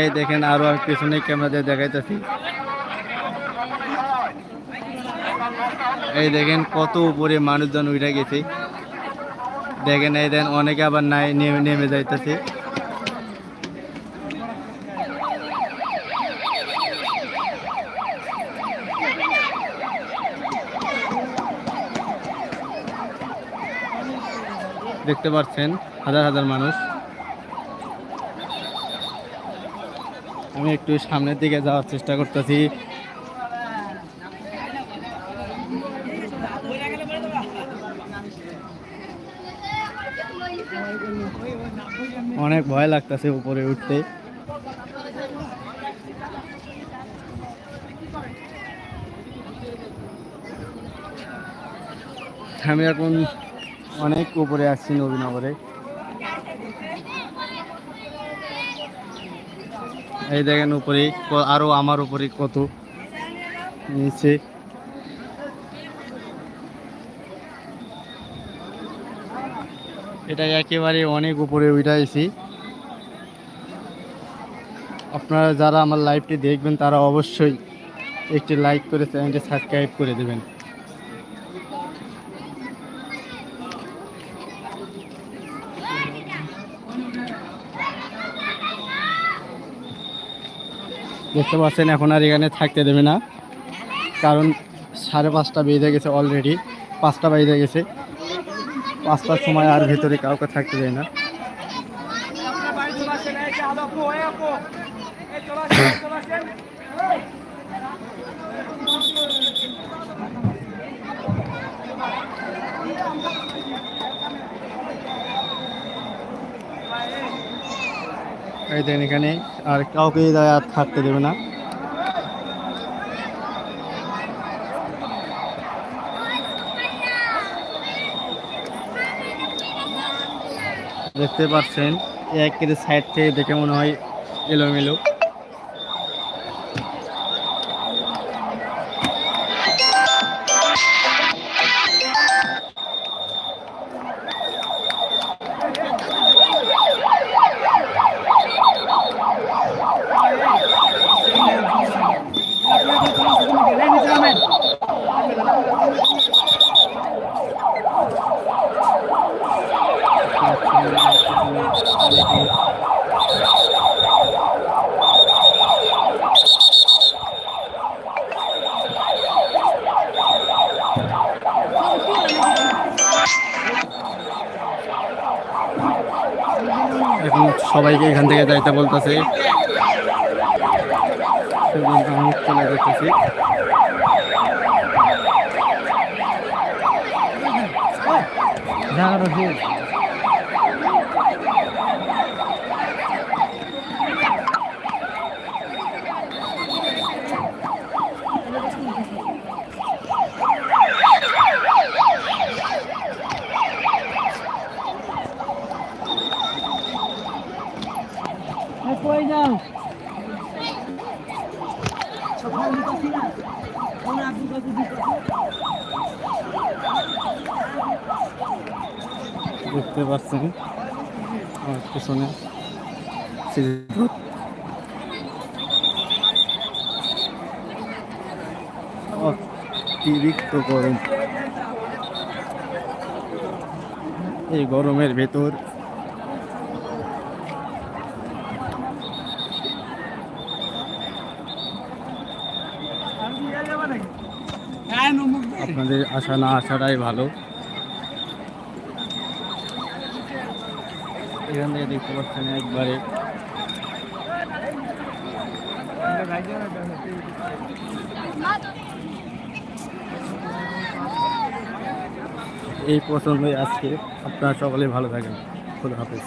এই দেখেন আরও পিছনে ক্যামেরা দিয়ে দেখাইতেছি। এই দেখেন কত উপরে মানুষজন উঠে গেছে। দেখেন, এই দেন অনেকে আবার নাই, নেমে নেমে যাইতেছে। দেখতে পাচ্ছেন, হাজার হাজার মানুষ। আমি একটু সামনের দিকে যাওয়ার চেষ্টা করতেছি। অনেক ভয় লাগতেছে উপরে উঠতে। আমি এখন অনেক উপরে আসছি নবীনগরে। এই দেখেন উপরে ক- আরও আমার উপরে কত নিচে এটা একেবারে অনেক উপরে উঠাইছি আপনারা যারা আমার লাইভটি দেখবেন, তারা অবশ্যই একটি লাইক করে চ্যানেলটি সাবস্ক্রাইব করে দেবেন। দেখতে পাচ্ছেন, এখন আর এখানে থাকতে দেবে না। কারণ সাড়ে পাঁচটা বেজে গেছে অলরেডি পাঁচটা বেজে গেছে। পাঁচটার সময় আর ভেতরে কাউকে থাকতে দেয় না। এই এখানে আর কাউকে আর থাকতে দেবে না। দেখতে পাচ্ছেন এক সাইড থেকে দেখে মনে হয় এলোমেলো। এখন সবাইকে এখান থেকে যাইতে বলতেছে। আমি চলে যেতেছি দেখতে পাচ্ছেন? আমার পিছনে অতিরিক্ত গরম। এই গরমের ভেতর আপনাদের আসা না আসাটাই ভালো। এখান থেকে দেখতে পাচ্ছেন একবারে। এই পছন্দই আজকে। আপনারা সকলে ভালো থাকেন। খুদা হাফেজ।